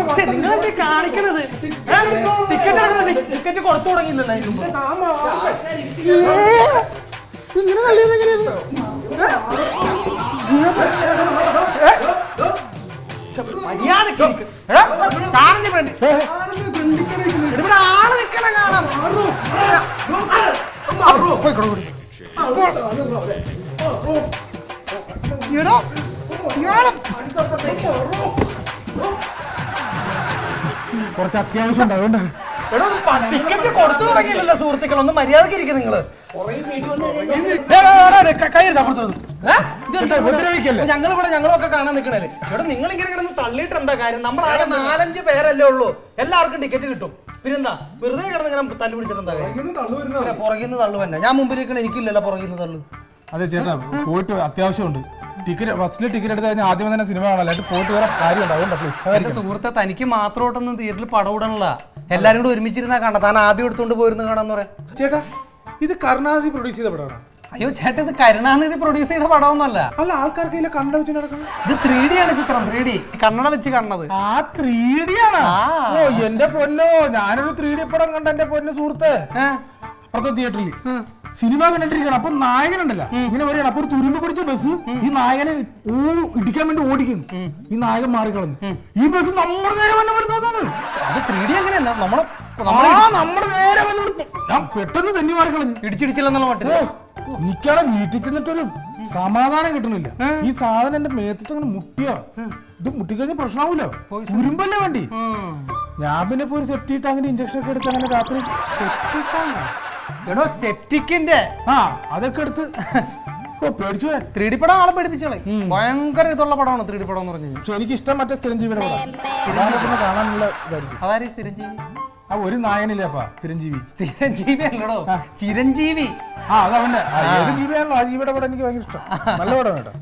പക്ഷേ നിങ്ങളെന്ത് കാണിക്കണത്? Ticket ticket കൊടുത്തു തുടങ്ങിയില്ലല്ലോ ഇങ്ങനെ തള്ളിയത് എങ്ങനെയത് മര്യാദയ്ക്ക് കാണുന്ന ഫ്രണ്ട് ഇവിടെ ആൾ നിക്കണ കാണാം. പോയിക്കോളൂ. എടോ, ഇയാൾ. കുറച്ച് അത്യാവശ്യം ഉണ്ട് അതുകൊണ്ടാണ്. ടിക്കറ്റ് കൊടുത്തു തുടങ്ങിയില്ലല്ലോ സുഹൃത്തുക്കൾ ഒന്ന് മര്യാദയ്ക്ക് ഇരിക്കും നിങ്ങൾ ഉപദ്രവിക്കല്ലേ? ഞങ്ങളിവിടെ ഞങ്ങളൊക്കെ കാണാൻ നിൽക്കണല്ലേ ഇവിടെ നിങ്ങൾ ഇങ്ങനെ കിടന്ന് തള്ളിയിട്ട് എന്താ കാര്യം? നമ്മൾ ആകെ നാലഞ്ച് പേരല്ലേ ഉള്ളൂ. എല്ലാവർക്കും ടിക്കറ്റ് കിട്ടും. പിന്നെന്താ? വെറുതെ കിടന്ന് ഇങ്ങനെ തല്ലു പിടിച്ചിട്ട് എന്താ കാര്യം? പുറകിന്ന് തള്ളു തന്നെ ഞാൻ മുമ്പിലേക്ക് എനിക്കില്ലല്ലോ പുറകിന്ന് തള്ളു. അതെ ചേട്ടാ പോയിട്ട് അത്യാവശ്യമുണ്ട്. ടിക്കറ്റ് ഫസ്റ്റിൽ ടിക്കറ്റ് എടുത്ത് കഴിഞ്ഞാൽ ആദ്യം തന്നെ സിനിമ കാണാൻ അല്ലാണ്ട് പോയിട്ട് വേറെ കാര്യം ഉണ്ടാവും പ്ലീസ് സുഹൃത്തെ തനിക്ക് മാത്രമായിട്ടൊന്നും തിയേറ്ററിൽ പടം ഇടണില്ല എല്ലാരും കൂടെ ഒരുമിച്ചിരുന്നാ കാണാം. താൻ ആദ്യം എടുത്തുകൊണ്ട് പോയിരുന്നു കാണാന്ന് പറയാം. ചേട്ടാ ഇത് കരുണാനിധി പ്രൊഡ്യൂസ് ചെയ്ത പടമാണ്? അയ്യോ ചേട്ടാ ഇത് കരുണാനിധി പ്രൊഡ്യൂസ് ചെയ്ത പടമൊന്നുമല്ല. അല്ല ആൾക്കാർക്ക് ഇതിലെ കണ്ണട വെച്ച് നടക്കണം. ഇത് ത്രീ ഡി ആണ് ചിത്രം ത്രീ ഡി കണ്ണട വെച്ച് കണ്ണത്. ആ ത്രീ ഡി ആണ് ഓ എന്റെ പൊന്നോ. ഞാനൊരു ത്രീ ഡി പടം കണ്ട എന്റെ പൊന്നു സുഹൃത്ത്? അപ്പുറത്തെ തിയേറ്ററിൽ സിനിമ കണ്ടിട്ടിരിക്കണം. അപ്പൊ നായകനുണ്ടല്ലോ. ഇങ്ങനെ പറയണം. അപ്പൊ ഒരു തുരുമ്പ് പിടിച്ച ബസ് ഈ നായകനെ ഓ ഇടിക്കാൻ വേണ്ടി ഓടിക്കും. ഈ നായകൻ മാറിക്കളഞ്ഞു. ഈ ബസ് നമ്മുടെ നേരെ വന്ന പോലെ തോന്നുന്നത് അത് ത്രീ ഡി അങ്ങനെയല്ല. നമ്മളെ ആ നമ്മുടെ നേരെ വന്ന് ഞാൻ പെട്ടെന്ന് തന്നെ മാറിക്കളഞ്ഞു. ഇടിച്ചിടിച്ചില്ലെന്നുള്ള മട്ടില്ല വീട്ടിൽ ചെന്നിട്ടൊരു സമാധാനം കിട്ടണില്ല. ഈ സാധനം എന്റെ മേത്തിട്ട് അങ്ങനെ മുട്ടിയോ. ഇത് മുട്ടിക്കഴിഞ്ഞ പ്രശ്നമാവൂലോ തുരുമ്പല്ലേ വണ്ടി? ഞാൻ പിന്നെ ഇപ്പൊ ഒരു സെപ്റ്റി ടാങ്കിന്റെ ഇഞ്ചക്ഷൻ ഒക്കെ എടുത്ത് അങ്ങനെ രാത്രി എടോ സെപ്റ്റിക്കിന്റെ. ആ അതൊക്കെ എടുത്ത്. ഓ പേടിച്ചു പോയാൻ ത്രീ ഡി പടം ആളെ പഠിപ്പിച്ചോളെ ഭയങ്കര ഇതുള്ള പടമാണ് ത്രീ ഡി പടം എന്ന് പറഞ്ഞു കഴിഞ്ഞാൽ. പക്ഷെ എനിക്ക് ഇഷ്ടം മറ്റേ സ്ഥിരഞ്ജീവിയുടെ പടം. അതാണ് പിന്നെ കാണാനുള്ള ഇതായിരിക്കും. അതാരും സ്ഥിരഞ്ജീവി? ആ ഒരു നായനില്ലേ അപ്പാ ചിരഞ്ജീവി സ്ഥിരഞ്ജീവി അല്ലടോ ചിരഞ്ജീവി. ആ അതവന്റെ അവന്റെ. ആ, ഏത് ജീവിയാണല്ലോ ആ ജീവിയുടെ പടം എനിക്ക് ഭയങ്കര ഇഷ്ടം. നല്ല പടം കേട്ടോ.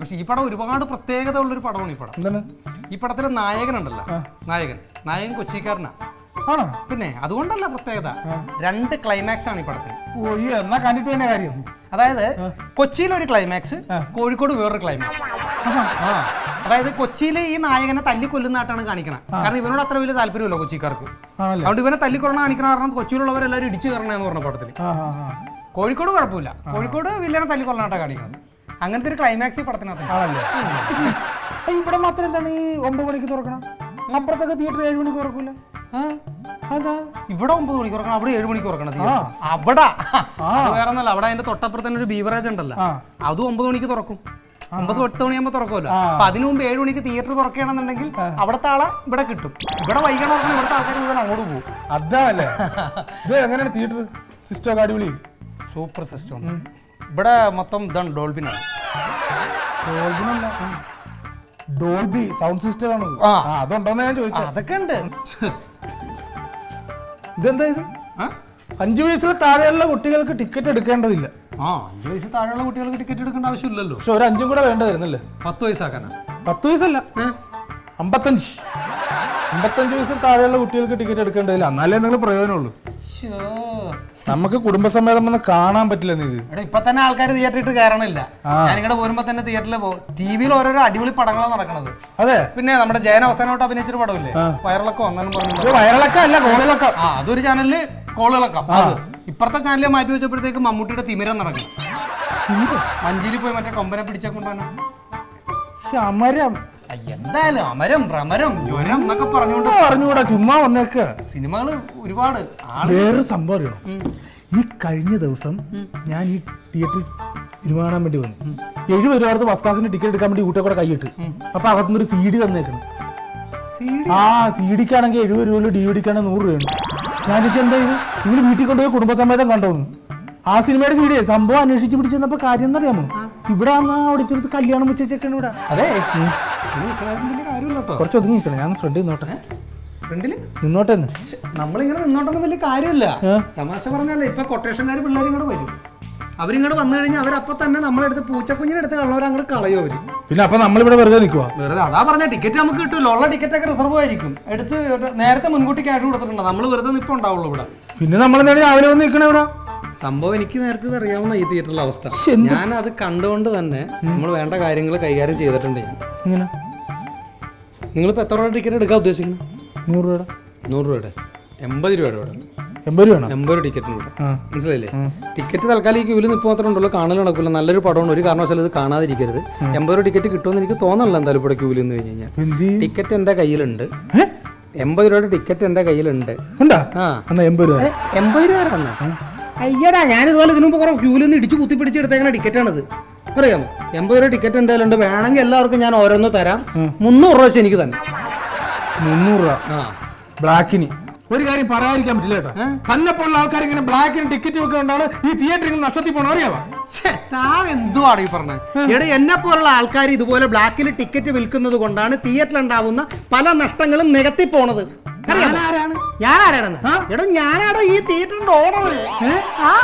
പക്ഷെ ഈ പടം ഒരുപാട് പ്രത്യേകത ഉള്ളൊരു പടമാണ് ഈ പടം. എന്താണ്? ഈ പടത്തിലെ നായകനുണ്ടല്ലോ. നായകൻ. നായകൻ കൊച്ചിക്കാരനാ. ആണോ? പിന്നെ അതുകൊണ്ടല്ല പ്രത്യേകത. രണ്ട് ക്ലൈമാക്സ് ആണ് ഈ പടത്തിൽ. ഓ ഈ എന്നാ കണ്ടിട്ട് തന്നെ കാര്യം. അതായത് കൊച്ചിയിൽ ഒരു ക്ലൈമാക്സ് കോഴിക്കോട് വേറൊരു ക്ലൈമാക്സ് ആ. അതായത് കൊച്ചിയിൽ ഈ നായകനെ തല്ലി കൊല്ലുന്നതായിട്ടാണ് കാണിക്കണം കാരണം ഇവനോട് അത്ര വലിയ താല്പര്യമില്ല കൊച്ചിക്കാർക്ക്. അതുകൊണ്ട് ഇവനെ തല്ലിക്കൊള്ളണം കാണിക്കണ കാരണം കൊച്ചിയിലുള്ളവരെല്ലാവരും ഇടിച്ചു കയറണമെന്ന് പറഞ്ഞ പടത്തിൽ കോഴിക്കോട് കുഴപ്പമില്ല. കോഴിക്കോട് വില്ലനെ തല്ലിക്കൊള്ളണായിട്ടാണ് കാണിക്കുന്നത് അങ്ങനത്തെ ഒരു ക്ലൈമാക്സ് ഈ പടത്തിനകത്ത്. ആണല്ലേ? ഇവിടെ മാത്രം എന്താണ് ഈ ഒമ്പത് മണിക്ക് തുറക്കണം? അപ്പുറത്തൊക്കെ തിയേറ്റർ ഏഴ് മണിക്ക് തുറക്കൂല? ഇവിടെ ഒമ്പത് മണിക്ക് ഉറക്കണം അവിടെ ഏഴ് മണിക്ക് ഉറക്കണം അവിടെ. വേറെ ഒന്നല്ല അവിടെ അതിന്റെ തൊട്ടപ്പുറത്ത് തന്നെ ഒരു ബീവറേജ് ഉണ്ടല്ലോ. അത് ഒമ്പത് മണിക്ക് തുറക്കും. ഒമ്പത് എട്ട് മണിയാകുമ്പോൾ തുറക്കുമല്ലോ. അപ്പൊ അതിനു മുമ്പ് ഏഴ് മണിക്ക് തിയേറ്റർ തുറക്കുകയാണെന്നുണ്ടെങ്കിൽ അവിടുത്തെ ആളെ ഇവിടെ കിട്ടും. ഇവിടെ വൈകണം ഉറക്കണം ഇവിടുത്തെ ആൾക്കാർ മുഴുവൻ അങ്ങോട്ട് പോകും. അതല്ലേ അല്ലേ ഇത് എങ്ങനെയാണ് തിയേറ്റർ സിസ്റ്റം അടിപൊളി സൂപ്പർ സിസ്റ്റം ഇവിടെ മൊത്തം ഇതാണ് ഡോൾബിനാണ്. ഡോൾബിനല്ല. ഡോൾബി സൗണ്ട് സിസ്റ്റം ആണ്. അതുണ്ടോന്ന് ഞാൻ ചോദിച്ചു. അതൊക്കെ ഉണ്ട്. ഇതെന്താ ഇത്? അഞ്ചു വയസ്സിൽ താഴെയുള്ള കുട്ടികൾക്ക് ടിക്കറ്റ് എടുക്കേണ്ടതില്ല. ആ അഞ്ചു വയസ്സിൽ താഴെയുള്ള കുട്ടികൾക്ക് ടിക്കറ്റ് എടുക്കേണ്ട ആവശ്യമില്ലല്ലോ. പക്ഷെ ഒരു അഞ്ചും കൂടെ വേണ്ടതായിരുന്നല്ലേ പത്ത് വയസ്സാക്കാനാ? പത്ത് വയസ്സല്ല. അമ്പത്തഞ്ച്. അമ്പത്തഞ്ച് വയസ്സിൽ താഴെയുള്ള കുട്ടികൾക്ക് ടിക്കറ്റ് എടുക്കേണ്ടതില്ല. എന്നാലേ എന്തെങ്കിലും പ്രയോജനമുള്ളൂ. നമുക്ക് കുടുംബസമേതം വന്ന് കാണാൻ പറ്റില്ല നീ എടാ ഇപ്പൊ തന്നെ ആൾക്കാർ തിയേറ്ററിൽ ഇട്ട് കയറണില്ല ഞാനിങ്ങടെ പോരുമ്പോ തന്നെ തിയേറ്ററിൽ പോകും ടി വിയിൽ ഓരോരോ അടിപൊളി പടങ്ങളാണ് നടക്കണത്. അതെ. പിന്നെ നമ്മുടെ ജയൻ അവസാനമായിട്ട് അഭിനയിച്ചൊരു പടമില്ലേ വയറിളക്കം അങ്ങനെ പറഞ്ഞു വയറിളക്കം അല്ല കോളിളക്കം. ആ അതൊരു ചാനലിൽ കോളിളക്കം. ഇപ്പുറത്തെ ചാനലിൽ മാറ്റി വെച്ചപ്പോഴത്തേക്ക് മമ്മൂട്ടിയുടെ തിമിരം നടക്കും. മഞ്ചേരി പോയി മറ്റേ കൊമ്പനെ പിടിച്ചേക്കൊണ്ടാണ് ശമരം. എന്തായാലും അമരം ഭ്രമരം ജ്വരം എന്നൊക്കെ പറഞ്ഞുകൊണ്ട് പറഞ്ഞുകൂടാ ചുമ്മാ വന്നേക്ക്. സിനിമകൾ ഒരുപാട് വേറെ സംഭവം അറിയണം ഈ കഴിഞ്ഞ ദിവസം ഞാൻ ഈ തിയേറ്ററിൽ സിനിമ കാണാൻ വേണ്ടി വന്നു. എഴുപത് രൂപ ഫസ്റ്റ് ക്ലാസ്സിന് ടിക്കറ്റ് എടുക്കാൻ വേണ്ടി കൂട്ടെ കൂടെ കൈയിട്ട്. അപ്പൊ അകത്തുനിന്ന് ഒരു സി ഡി തന്നേക്കണം. ആ സി ഡിക്കാണെങ്കിൽ എഴുപത് രൂപ ഡി വി ഡിക്കാണെങ്കിൽ നൂറ് രൂപയാണ് ഞാൻ ചോദിച്ചാൽ എന്താ ഇത്? നിങ്ങൾ വീട്ടിൽ കൊണ്ടുപോയി കുടുംബസമേതം കണ്ടോന്ന്? ആ സിനിമയുടെ സി ഡി സംഭവം അന്വേഷിച്ച് പിടിച്ചെന്നപ്പോ കാര്യം എന്നറിയാമോ ഇവിടെ അന്ന് ആ ഓഡിറ്റോറിയത്ത് കല്യാണം വെച്ചേക്കാണ് ഇവിടെ. അതെ കുറച്ച് ഒതുങ്ങി നിൽക്കണം. ഞാൻ ഫ്രണ്ടിൽ നിന്നോട്ടെ. ഫ്രണ്ടിൽ? നിന്നോട്ടെന്ന്. നമ്മളിങ്ങനെ നിന്നോട്ടൊന്നും വലിയ കാര്യമില്ല. തമാശ പറഞ്ഞല്ലേ ഇപ്പൊ കൊട്ടേഷൻകാർ പിള്ളേർ ഇങ്ങോട്ട് വരും. അവരിങ്ങോട്ട് വന്നു കഴിഞ്ഞാൽ അവരപ്പൊ തന്നെ നമ്മളെടുത്ത് പൂച്ചക്കുഞ്ഞിനെ എടുത്ത് കളവർ അങ്ങോട്ട് കളയോ അവർ. പിന്നെ അപ്പൊ നമ്മളിവിടെ വെറുതെ നിൽക്കുക വെറുതെ അതാ പറഞ്ഞ ടിക്കറ്റ് നമുക്ക് കിട്ടുമല്ലോ ഉള്ള ടിക്കറ്റ് ഒക്കെ റിസർവ് ആയിരിക്കും. എടുത്ത് നേരത്തെ മുൻകൂട്ടി ക്യാഷ് കൊടുത്തിട്ടുണ്ട്? നമ്മൾ വെറുതെ നിപ്പം ഉണ്ടാവുള്ളൂ ഇവിടെ. പിന്നെ നമ്മൾ രാവിലെ വന്ന് നിൽക്കണേ ഇവിടെ. സംഭവം എനിക്ക് നേരത്തെ അറിയാവുന്ന ഈ തിയേറ്ററിലെ അവസ്ഥ. ഞാൻ അത് കണ്ടുകൊണ്ട് തന്നെ നമ്മൾ വേണ്ട കാര്യങ്ങൾ കൈകാര്യം ചെയ്തിട്ടുണ്ട് ഞാൻ. നിങ്ങളിപ്പോൾ എത്ര രൂപ ടിക്കറ്റ് എടുക്കാൻ ഉദ്ദേശിക്കുന്നത്? നൂറ് രൂപയുടെ. നൂറ് രൂപയുടെ? എൺപത് രൂപയുടെ ഇവിടെ. എൺപത് രൂപ വേണം എൺപത് രൂപ ടിക്കറ്റിന് ഇവിടെ. മനസ്സിലായില്ലേ? ടിക്കറ്റ് തൽക്കാലം ഈ ക്യൂവിൽ നിൽപ്പ് മാത്രമേ ഉണ്ടല്ലോ. കാണൽ നടക്കില്ല നല്ലൊരു പടമാണ്. ഒരു കാരണവശാലും ഇത് കാണാതിരിക്കരുത്. എൺപത് രൂപ ടിക്കറ്റ് കിട്ടുമെന്ന് എനിക്ക് തോന്നുന്നില്ല എന്തായാലും ഇവിടെ ക്യൂവിൽ നിന്ന് കഴിഞ്ഞ് കഴിഞ്ഞാൽ. ടിക്കറ്റ് എന്റെ കയ്യിലുണ്ട്? എൺപത് രൂപയുടെ ടിക്കറ്റ് എന്റെ കയ്യിലുണ്ട്. എൺപത് രൂപ. എൺപത് രൂപ? അയ്യടാ ഞാൻ ഇതുപോലെ ഇതിനു മുമ്പ് കുറെ ക്യൂവിൽ നിന്ന് ഇടിച്ച് കുത്തി പിടിച്ച് എടുത്തേക്കണ ടിക്കറ്റാണിത് അറിയാമോ എൺപത് രൂപ ടിക്കറ്റ് എന്തായാലും വേണമെങ്കിൽ എല്ലാവർക്കും ഞാൻ ഓരോന്ന് തരാം. മുന്നൂറ് രൂപ വെച്ച് എനിക്ക് തന്നെ. മുന്നൂറ് രൂപ. ആ. ബ്ലാക്കിന്. ഒരു കാര്യം പറയാതിരിക്കാൻ പറ്റില്ല കേട്ടോ. തന്നെ പോലുള്ള ആൾക്കാർ ഇങ്ങനെ ബ്ലാക്കിന് ടിക്കറ്റ് വെക്കുന്നുണ്ടാണ് ഈ തിയേറ്ററിൽ നിന്ന് നഷ്ടത്തിൽ പോണ അറിയാവാ? താൻ എന്തുവാണ് ഈ പറഞ്ഞത്? എടാ എന്നെ പോലുള്ള ആൾക്കാർ ഇതുപോലെ ബ്ലാക്കിൽ ടിക്കറ്റ് വിൽക്കുന്നത് കൊണ്ടാണ് തിയേറ്ററിൽ ഉണ്ടാവുന്ന പല നഷ്ടങ്ങളും നികത്തി പോണത്. ഞാൻ ഞാനാരാണ്? ഞാൻ ആരാണെന്ന് എടോ ഞാനാടോ ഈ തിയേറ്ററിന്റെ ഓണർ ആ.